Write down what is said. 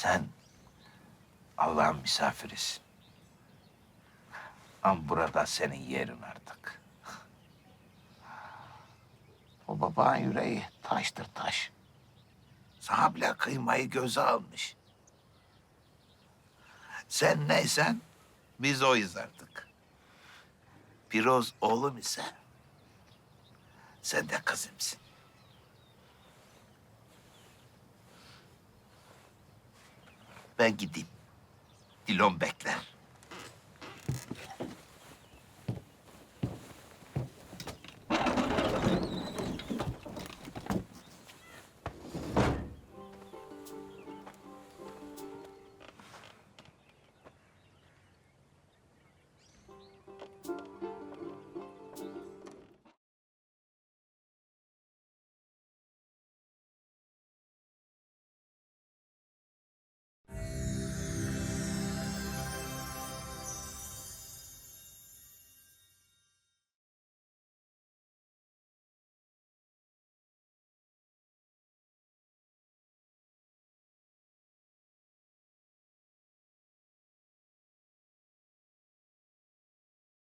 Sen Allah'ın misafirisin. Ama burada senin yerin artık. O babanın yüreği taştır taş. Sana bile kıymayı göze almış. Sen neysen biz oyuz artık. Piroz oğlum ise sen de kızımsın. Ben gideyim. Dilon bekler.